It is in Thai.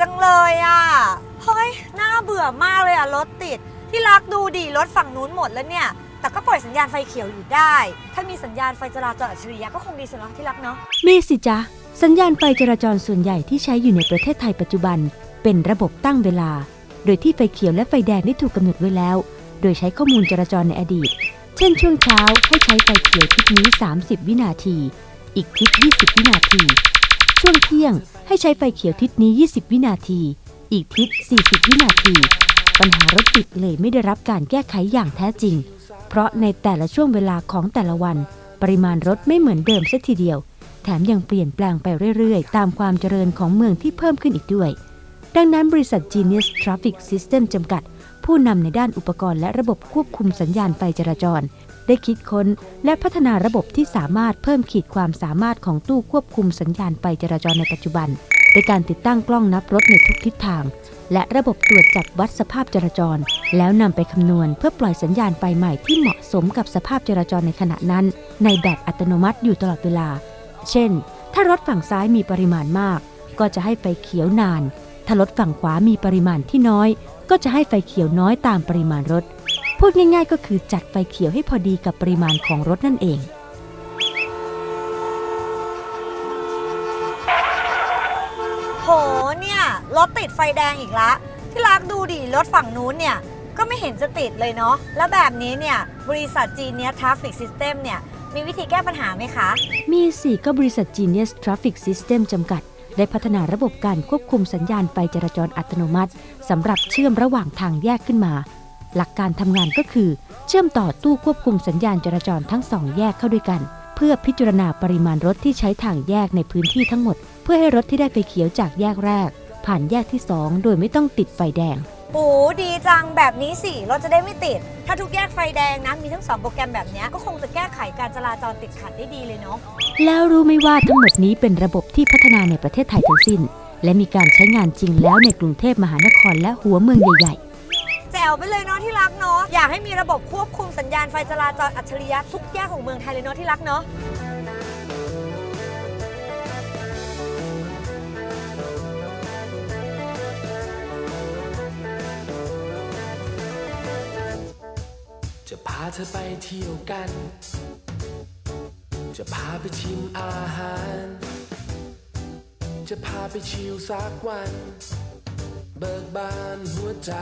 จังเลยอะเฮ้ยน่าเบื่อมากเลยอะรถติด ที่รักดูดิรถฝั่งนู้นหมดแล้วเนี่ย แต่ก็ปล่อยสัญญาณไฟเขียวอยู่ได้ ถ้ามีสัญญาณไฟจราจรอัจฉริยะก็คงดีสุดแล้วที่รักเนาะมีสิจ๊ะ สัญญาณไฟจราจรส่วนใหญ่ที่ใช้อยู่ในประเทศไทยปัจจุบัน เป็นระบบตั้งเวลา โดยที่ไฟเขียวและไฟแดงได้ถูกกำหนดไว้แล้ว โดยใช้ข้อมูลจราจรในอดีต เช่น ช่วงเช้าให้ใช้ไฟเขียวทิศนี้ 30 วินาที อีกทิศ 20 วินาที ช่วงเที่ยงให้ใช้ไฟเขียวทิศนี้ 20 วินาที อีกทิศ 40 วินาที ปัญหารถติดเลยไม่ได้รับการแก้ไขอย่างแท้จริง เพราะในแต่ละช่วงเวลาของแต่ละวัน ปริมาณรถไม่เหมือนเดิมเสักทีเดียว แถมยังเปลี่ยนแปลงไปเรื่อยๆ ตามความเจริญของเมืองที่เพิ่มขึ้นอีกด้วย ดังนั้นบริษัท Genius Traffic System จำกัด ผู้นำในด้านอุปกรณ์และระบบควบคุมสัญญาณไฟจราจร ได้คิดค้นและพัฒนาระบบที่สามารถเพิ่มขีดความสามารถของตู้ควบคุมสัญญาณไฟจราจรในปัจจุบันโดยการติดตั้งกล้องนับรถในทุกทิศทาง และระบบตรวจจับวัดสภาพจราจร แล้วนำไปคำนวณเพื่อปล่อยสัญญาณไฟใหม่ที่เหมาะสมกับสภาพจราจรในขณะนั้น ในแบบอัตโนมัติอยู่ตลอดเวลา เช่น ถ้ารถฝั่งซ้ายมีปริมาณมาก ก็จะให้ไฟเขียวนาน ถ้ารถฝั่งขวามีปริมาณที่น้อย ก็จะให้ไฟเขียวน้อยตามปริมาณรถ พูดง่ายๆ ก็คือจัดไฟเขียวให้พอดีกับปริมาณของรถนั่นเอง โหเนี่ย รถติดไฟแดงอีกละ ที่รักดูดิรถฝั่งนู้นเนี่ย ก็ไม่เห็นจะติดเลยเนาะ แล้วแบบนี้เนี่ย บริษัทจีเนียทราฟิกซิสเต็มเนี่ย มีวิธีแก้ปัญหาไหมคะ มีสี่ก็บริษัท Genius Traffic System จำกัด ได้พัฒนาระบบการควบคุมสัญญาณไฟจราจรอัตโนมัติสำหรับเชื่อมระหว่างทางแยกขึ้นมา หลักการทำงานก็คือ เชื่อมต่อตู้ควบคุมสัญญาณจราจรทั้งสองแยกเข้าด้วยกัน เพื่อพิจารณาปริมาณรถที่ใช้ทางแยกในพื้นที่ทั้งหมด เพื่อให้รถที่ได้ไฟเขียวจากแยกแรก ผ่านแยกที่สองโดยไม่ต้องติดไฟแดง โอ้ดีจังแบบนี้สิรถจะได้ไม่ติด ถ้าทุกแยกไฟแดงนะ มีทั้งสองโปรแกรมแบบเนี้ยก็คงจะแก้ไขการจราจรติดขัดได้ดีเลยเนาะแล้วรู้ไหมว่าทั้งหมดนี้เป็นระบบที่พัฒนาในประเทศไทยทั้งสิ้น และมีการใช้งานจริงแล้วในกรุงเทพมหานครและหัวเมืองใหญ่ๆแจ๋วไปเลยเนาะที่รักเนาะอยากให้มีระบบควบคุมสัญญาณไฟจราจรอัจฉริยะทุกแยกของเมืองไทยเลยเนาะที่รักเนาะ จะพาเธอไปเที่ยวกัน จะพาไปชิมอาหาร จะพาไปชิลสักวัน เบิกบานหัวใจ